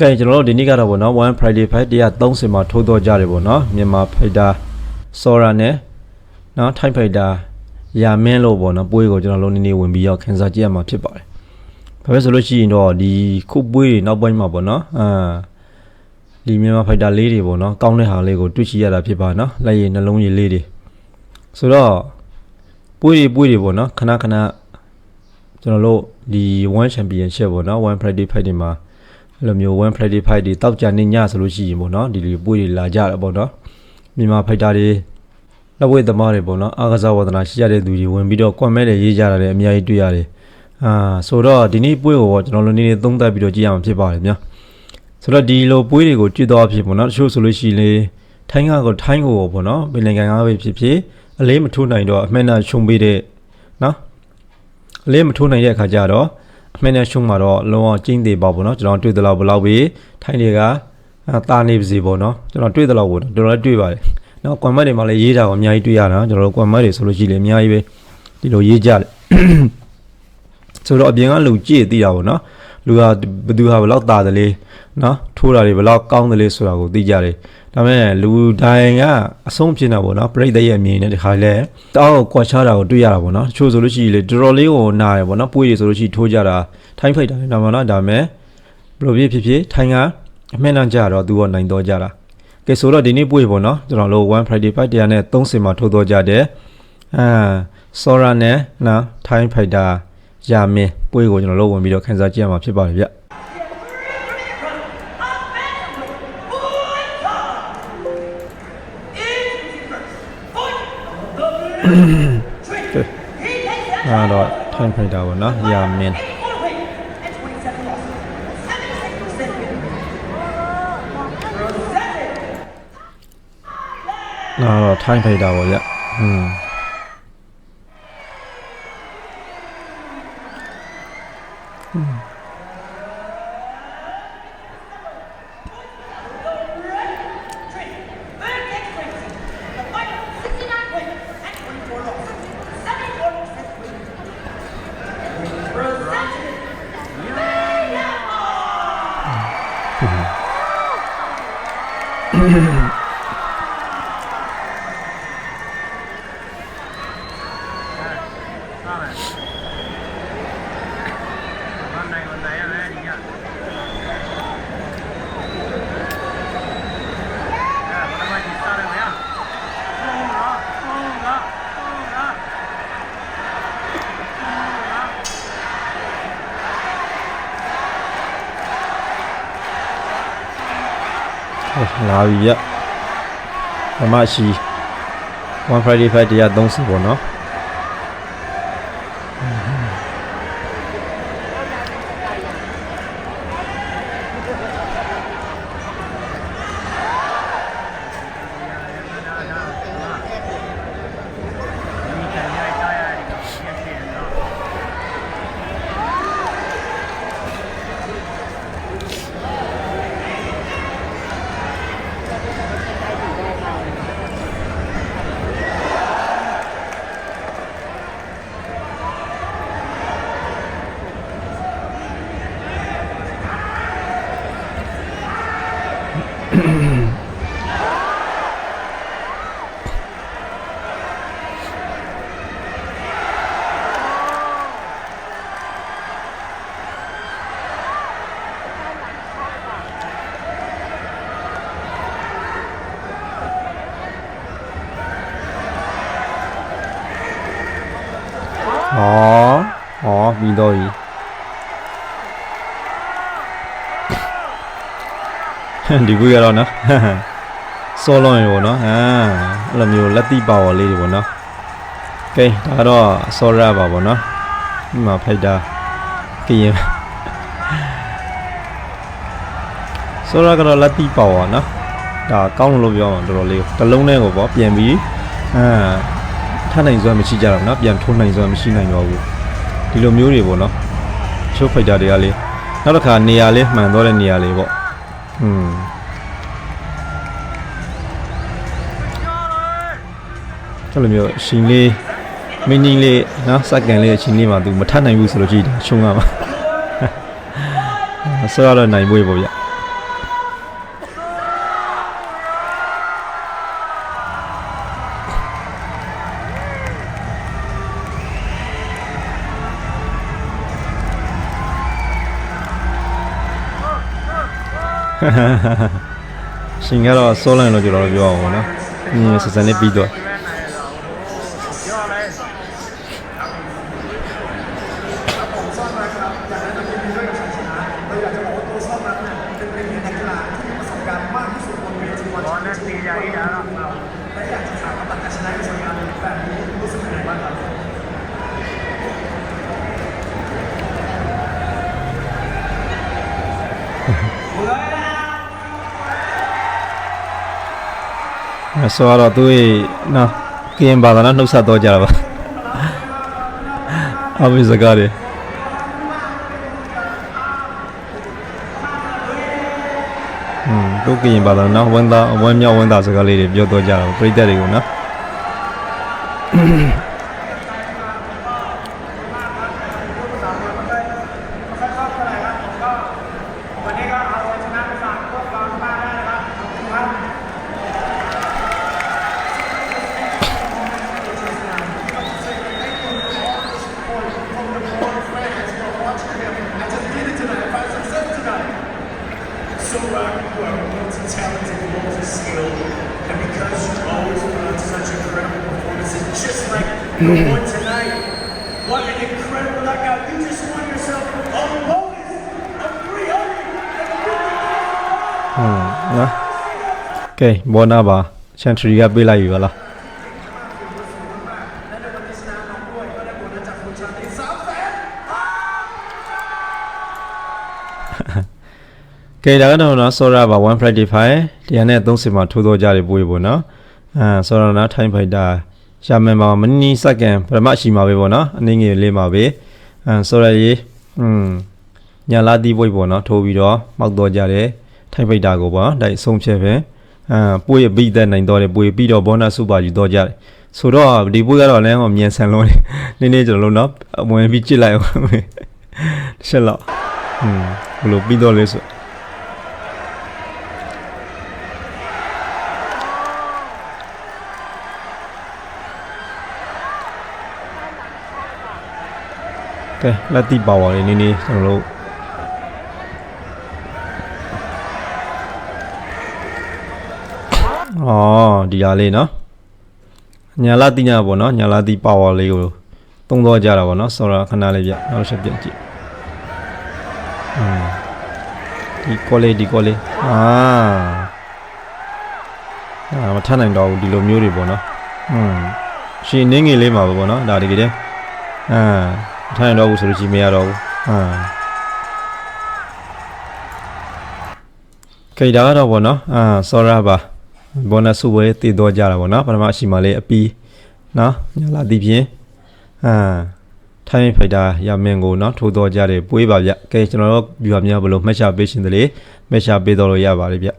ကဲကျွန်တော်တို့ဒီနေ့ကတော့ဗောနော်1 Friday Fight 130မှာထိုးတော့ကြတယ်ဗောနော်မြန်မာဖိုက်တာစောရာနဲ့နော်ထိုင်းဖိုက်တာယာမင်းလို့ဗောနော်ပွဲကိုကျွန်တော်တို့နေ့နေ့ဝင်ပြီးတော့ခန်းစားကြည့်ရမှာဖြစ်ပါတယ်ဘာပဲဆိုလို့ရှိရင်တော့ဒီခုပွဲတွေနောက်ပိုင်းမှာဗောနော်အာဒီမြန်မာဖိုက်တာလေးတွေဗောနော်ကောင်းတဲ့ဟာလေးကိုတွေ့ချရတာဖြစ်ပါနော်လက်ရည်နှလုံးရည်လေးတွေဆိုတော့ပွဲတွေပွဲတွေဗောနော်ခဏခဏကျွန်တော်တို့ဒီ1 championship ဗောနော်1 Friday Fight တွေမှာ အဲ့လိုမျိုး1 Friday fight တွေတောက်ကြနေညဆိုလို့ရှိရင်ပေါ့နော်ဒီလိုပွဲတွေလာကြတာပေါ့နော်မြန်မာဖိုက်တာတွေလက်ဝဲသမားတွေပေါ့နော်အာကစားဝဒနာရှိရတဲ့သူတွေဝင်ပြီးတော့ကွန်မဲတွေရေးကြတာလည်းအများကြီးတွေ့ရတယ်အာဆိုတော့ဒီနေ့ပွဲကိုပေါ့ကျွန်တော်တို့နေ့နေ့သုံးသပ်ပြီးတော့ကြည့်ရမှာဖြစ်ပါတယ်ဗျာဆိုတော့ဒီလိုပွဲတွေကိုကြည့်တော့ဖြစ်ပေါ့နော်တချို့ဆိုလို့ရှိရင်လေထိုင်းကားကိုထိုင်းကိုပေါ့နော်ပင်လယ်ကန်ကားပဲဖြစ်ဖြစ်အလေးမထိုးနိုင်တော့အမှန်တန်ရှုံပေးတဲ့နော်အလေးမထိုးနိုင်တဲ့အခါကျတော့ အမှန်နဲ့ရှုံးမှာတော့လုံးဝကျင်းသေးပါဘောနော်ကျွန်တော်တွေ့သလောက်ဘလောက်ပဲထိုင်းတွေကအာတာနေပါစေပေါ့နော်ကျွန်တော်တွေ့သလောက်ပေါ့တော်တော်လေးတွေ့ပါတယ်နော်ကွန်မန့်တွေမှာလည်းရေးတာကိုအများကြီးတွေ့ရတာကျွန်တော်တို့ကွန်မန့်တွေဆိုလို့ရှိရင်အများကြီးပဲဒီလိုရေးကြတယ်ဆိုတော့အပြင်ကလူကြည့်သိတာပေါ့နော်လူကဘယ်သူဟာဘယ်လောက်တာတယ်လေနော်ထိုးတာတွေဘယ်လောက်ကောင်းတယ်လေဆိုတာကိုသိကြတယ် ဒါပေမဲ့လူတိုင်းကအဆုံးဖြစ်နေတာပေါ့နော်ပြိတ္တရဲ့အမြင်နဲ့ဒီခါလဲတောက်ကွာချတာကိုတွေ့ရတာပေါ့နော်တချို့ဆိုလို့ရှိရင်လေတော်တော်လေးကိုနားရပေါ့နော်ပွေးရဆိုလို့ရှိရင်ထိုးကြတာထိုင်းဖိုက်တာလည်းနာမနော်ဒါပေမဲ့ဘယ်လိုဖြစ်ဖြစ်ဖြစ်ထိုင်းကအမှန်တန်ကြတော့သူကနိုင်တော့ကြတာကဲဆိုတော့ဒီနေ့ပွေးပေါ့နော်ကျွန်တော်တို့1 Friday Fight တရားနဲ့30မှာထိုးတော့ကြတယ်အာစောရာနဲ့နော်ထိုင်းဖိုက်တာယာမင်းပွေးကိုကျွန်တော်တို့ဝင်ပြီးတော့ခန်းစားကြည့်ရမှာဖြစ်ပါတယ်ဗျ အဲ့တော့ထိုင်းဖိုက်တာပေါ့နော်ယာမင်းအဲ့တော့ထို င်းဖိုက်တာပေါ့ဗျอืมဟုတ် လာပြီဗျဓမ္မရှိ1 Friday Fight တရား30ပေါ့နော် ပြီးတော့ပြီဒီကူရတော့နော်စောလွန်ရေပေါ့နော်ဟမ်အဲ့လိုမျိုးလက်တိပါဝါလေးတွေပေါ့နော်ကဲဒါကတော့စောရပါပေါ့နော်ဒီမှာဖိုက်တာကရင်စောရကတော့လက်တိပါဝါနော်ဒါကောင်းလို့ပြောအောင်တော်တော်လေးတလုံးနဲ့ကိုပေါ့ပြန်ပြီးအဲထနိုင်စွမ်းမရှိကြတော့နော်ပြန်ထိုးနိုင်စွမ်းမရှိနိုင်တော့ဘူး ဒီလိုမျိုးတွေပေါ့နော်ချိုးဖိုက်တာတွေကလေနောက်တစ်ခါနေရာလေးမှန်သွားတဲ့နေရာလေးပေါ့อืมအဲ့လိုမျိုးရှင်လေးမင်းကြီးလေးနော်စက္ကန်လေးအချင်းလေးမှာ तू မထနိုင်ဘူးဆိုလို့ကြည့်တာရှုံးရမှာ ဆွဲရတော့နိုင်ပွဲပေါ့ဗျ ရှင်ကတော့စိုးလန့်လို့ကျွန်တော်တို့ပြောအောင်ပေါ့နော်။အင်းစစနဲ့ပြီးတော့ အဲဆိုတော့သူ့ရဲ့နော်ကရင်ဘာသာနဲ့နှုတ်ဆက်တော့ကြတာပါအဘိစကားတွေอืมသူကရင်ဘာသာနော်ဝန်သားဝန်မြောက်ဝန်သားစကားလေးတွေပြောတော့ကြတာပြိတ္တတွေကိုနော် 嗯，啊给莫那吧，先吃一个贝拉鱼了。 ကဲဒါကတော့နော်ဆောရာပါ1 Friday 5တရားနဲ့30မှာထိုးတော့ကြတယ်ပို့ရပေါ့နော်အာဆောရာနာထိုင်းဖိုက်တာရှာမန်ပါမနီစက္ကန့်ပထမရှိမှာပဲပေါ့နော်အနည်းငယ်လေးမှာပဲအာဆောရာရေးอืมညာလာတီးပွိတ်ပေါ့နော်ထိုးပြီးတော့မောက်တော့ကြတယ်ထိုင်းဖိုက်တာကိုပေါ့နော်ဒါအဆုံးဖြတ်ပဲအာပွိရပြီးတဲ့နိုင်တော့တယ်ပွိပြီးတော့ဘောနစူပါယူတော့ကြတယ်ဆိုတော့ဒီပွိကတော့လည်းအမြန်ဆန်လုံးနေနည်းနည်းကျွန်တော်တို့နော်အဝင်ပြီးကြည့်လိုက်အောင်တစ်ချက်လောက်อืมဘယ်လိုပြီးတော့လဲဆို ကဲလက်တိပါဝါလေးနည်းနည်းကျွန်တော်တို့အော်ဒီဟာလေးနော်ညာလာတိညာပေါ့နော်ညာလာတိပါဝါလေးကိုသုံးတော့ကြတာပေါ့နော်ဆိုတော့ခဏလေးပြနောက်ဆက်ပြန်ကြည့်အင်းဒီကောလေးဒီကောလေးအာအာမထနိုင်တော့ဘူးဒီလိုမျိုးတွေပေါ့နော်อืมရှင်နေငယ်လေးမှာပေါ့နော်ဒါတကယ်တည်းအာ ထိုင်တော့ဘူးဆိုလို့ရှိရင်မရတော့ဘူးဟမ်ခေဒါကတော့ဗောနော်အာဆောရပါဘောနဆူဝဲတည်တော့ကြတာဗောနော်ပထမရှိမှလေးအပီးနော်ညလာသည်ဖြင့်အာထိုင်းဖိုက်တာရမင်ကိုနော်ထိုးတော့ကြတယ်ပွေးပါဗျကဲကျွန်တော်တို့ viewer များဘယ်လိုမှတ်ချပေးရှင်တယ်လေမှတ်ချပေးတော့လို့ရပါတယ်ဗျ